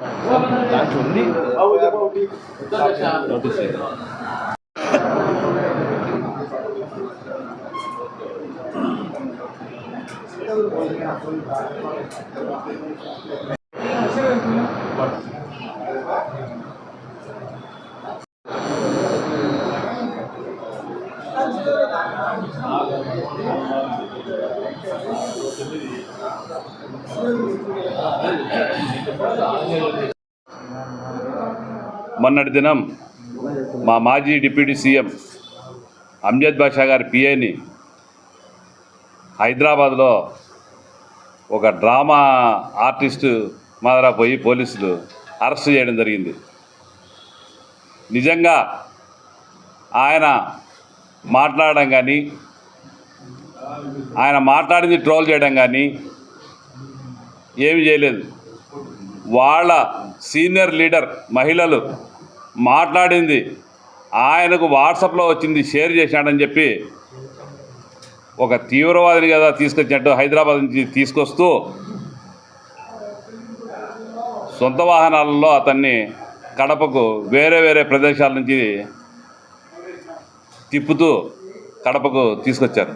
దాంట్లో ఉంది నోటీస్ లేదు. మొన్నటి దినం మా మాజీ డిప్యూటీ సీఎం అమ్జద్ బాషా గారి పిఏని హైదరాబాద్లో ఒక డ్రామా ఆర్టిస్టు మాదిరా పోయి పోలీసులు అరెస్ట్ చేయడం జరిగింది. నిజంగా ఆయన మాట్లాడడం కానీ ఆయన మాట్లాడింది ట్రోల్ చేయడం కానీ ఏమి చేయలేదు. వాళ్ళ సీనియర్ లీడర్ మహిళలు మాట్లాడింది ఆయనకు వాట్సాప్లో వచ్చింది షేర్ చేశాడని చెప్పి ఒక తీవ్రవాదిని కదా తీసుకొచ్చినట్టు హైదరాబాద్ నుంచి తీసుకొస్తూ సొంత వాహనాలలో అతన్ని కడపకు వేరే వేరే ప్రదేశాల నుంచి తిప్పుతూ కడపకు తీసుకొచ్చారు.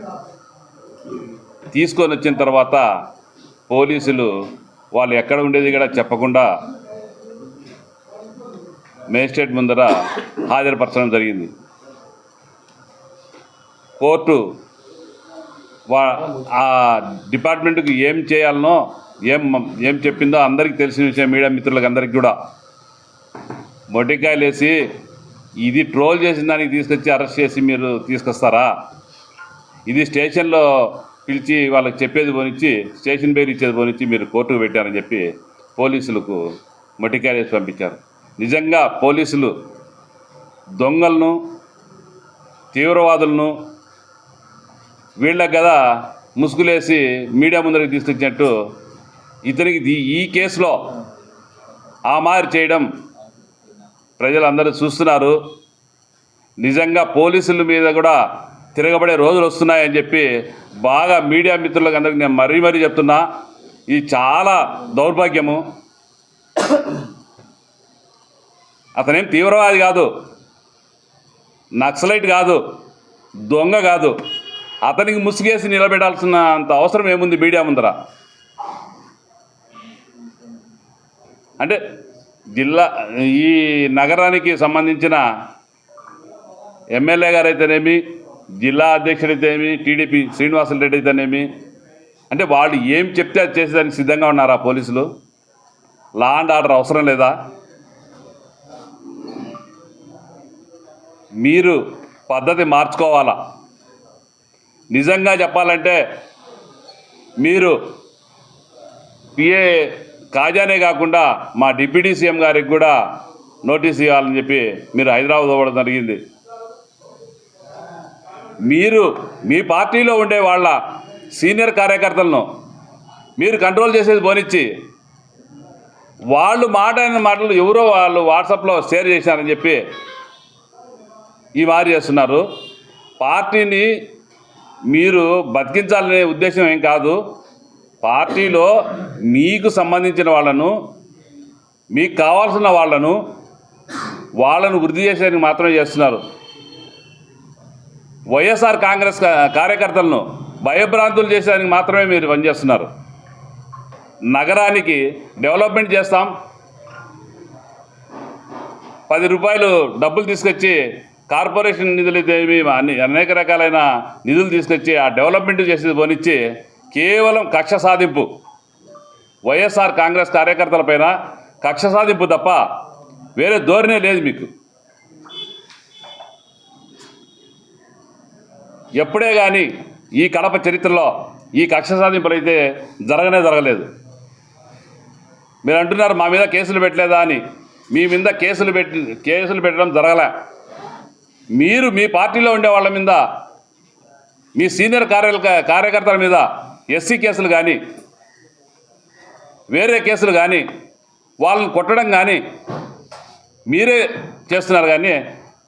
తీసుకొని వచ్చిన తర్వాత పోలీసులు వాళ్ళు ఎక్కడ ఉండేది కూడా చెప్పకుండా మేజిస్ట్రేట్ ముందర హాజరుపరచడం జరిగింది. కోర్టు వా ఆ డిపార్ట్మెంట్కి ఏం చేయాలనో ఏం ఏం చెప్పిందో అందరికీ తెలిసిన విషయం మీడియా మిత్రులకు అందరికీ కూడా. మొటికాయలు వేసి ఇది ట్రోల్ చేసిన దానికి తీసుకొచ్చి అరెస్ట్ చేసి మీరు తీసుకొస్తారా? ఇది స్టేషన్లో పిలిచి వాళ్ళకి చెప్పేది పోనిచ్చి స్టేషన్ పేరు ఇచ్చేది పోనిచ్చి మీరు కోర్టుకు పెట్టారని చెప్పి పోలీసులకు మొటికాయలు పంపించారు. నిజంగా పోలీసులు దొంగలను తీవ్రవాదులను వీళ్ళకి కదా ముసుగులేసి మీడియా ముందరికి తీసుకొచ్చినట్టు ఇతనికి ఈ కేసులో ఆ మారి చేయడం ప్రజలందరూ చూస్తున్నారు. నిజంగా పోలీసుల మీద కూడా తిరగబడే రోజులు వస్తున్నాయని చెప్పి బాగా మీడియా మిత్రులకు అందరికీ నేను మరీ మరీ చెప్తున్నా. ఇది చాలా దౌర్భాగ్యము. అతనేం తీవ్రవాది కాదు. నక్సలైట్ కాదు. దొంగ కాదు. అతనికి ముసుగేసి నిలబెట్టాల్సిన అంత అవసరం ఏముంది మీడియా ముందర? అంటే జిల్లా ఈ నగరానికి సంబంధించిన ఎమ్మెల్యే గారు అయితేనేమి జిల్లా అధ్యక్షుడైతేనేమి టీడీపీ శ్రీనివాసులు రెడ్డి అయితేనేమి అంటే వాళ్ళు ఏం చెప్తే అది చేసేదానికి సిద్ధంగా ఉన్నారా పోలీసులు? లా అండ్ ఆర్డర్ అవసరం లేదా? మీరు పద్ధతి మార్చుకోవాలా? నిజంగా చెప్పాలంటే మీరు పిఏ కాజానే కాకుండా మా డిప్యూటీ సీఎం గారికి కూడా నోటీస్ ఇవ్వాలని చెప్పి మీరు హైదరాబాద్ అవ్వడం జరిగింది. మీరు మీ పార్టీలో ఉండే వాళ్ళ సీనియర్ కార్యకర్తలను మీరు కంట్రోల్ చేసేది పోనిచ్చి వాళ్ళు మాట్లాడిన మాటలు ఎవరో వాళ్ళు వాట్సాప్లో షేర్ చేశారని చెప్పి ఈ వారు చేస్తున్నారు. పార్టీని మీరు బతికించాలనే ఉద్దేశం ఏం కాదు. పార్టీలో మీకు సంబంధించిన వాళ్ళను మీకు కావాల్సిన వాళ్ళను వాళ్ళను వృద్ధి చేసేందుకు మాత్రమే చేస్తున్నారు. వైఎస్ఆర్ కాంగ్రెస్ కార్యకర్తలను భయభ్రాంతులు చేసేదానికి మాత్రమే మీరు పనిచేస్తున్నారు. నగరానికి డెవలప్మెంట్ చేస్తాం. పది రూపాయలు డబ్బులు తీసుకొచ్చి కార్పొరేషన్ నిధులు ఏమి అన్ని అనేక రకాలైన నిధులు తీసుకొచ్చి ఆ డెవలప్మెంట్ చేసేది పోనిచ్చి కేవలం కక్ష సాధింపు. వైఎస్ఆర్ కాంగ్రెస్ కార్యకర్తలపైన కక్ష సాధింపు తప్ప వేరే ధోరణే లేదు మీకు. ఎప్పుడే కానీ ఈ కడప చరిత్రలో ఈ కక్ష సాధింపులు అయితే జరగనే జరగలేదు. మీరు అంటున్నారు మా మీద కేసులు పెట్టలేదా అని. మీ మీద కేసులు పెట్టి కేసులు పెట్టడం జరగలే. మీరు మీ పార్టీలో ఉండే వాళ్ళ మీద మీ సీనియర్ కార్య కార్యకర్తల మీద ఎస్సీ కేసులు కానీ వేరే కేసులు కానీ వాళ్ళని కొట్టడం కానీ మీరే చేస్తున్నారు కానీ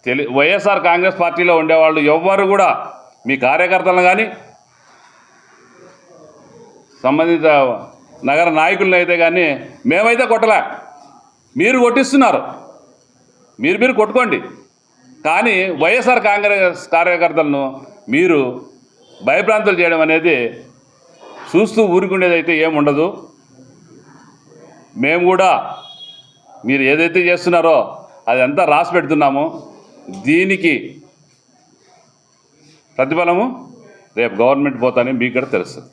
తెలి వైఎస్ఆర్ కాంగ్రెస్ పార్టీలో ఉండేవాళ్ళు ఎవ్వరు కూడా మీ కార్యకర్తలను కానీ సంబంధిత నగర నాయకులను అయితే కానీ మేమైతే కొట్టలే. మీరు కొట్టిస్తున్నారు. మీరు మీరు కొట్టుకోండి. కానీ వైఎస్ఆర్ కాంగ్రెస్ కార్యకర్తలను మీరు భయభ్రాంతులు చేయడం అనేది చూస్తూ ఊరుకునేది అయితే ఏముండదు. మేము కూడా మీరు ఏదైతే చేస్తున్నారో అదంతా రాసి పెడుతున్నాము. దీనికి ప్రతిఫలము రేపు గవర్నమెంట్ పోతానే మీకు కూడా తెలుస్తుంది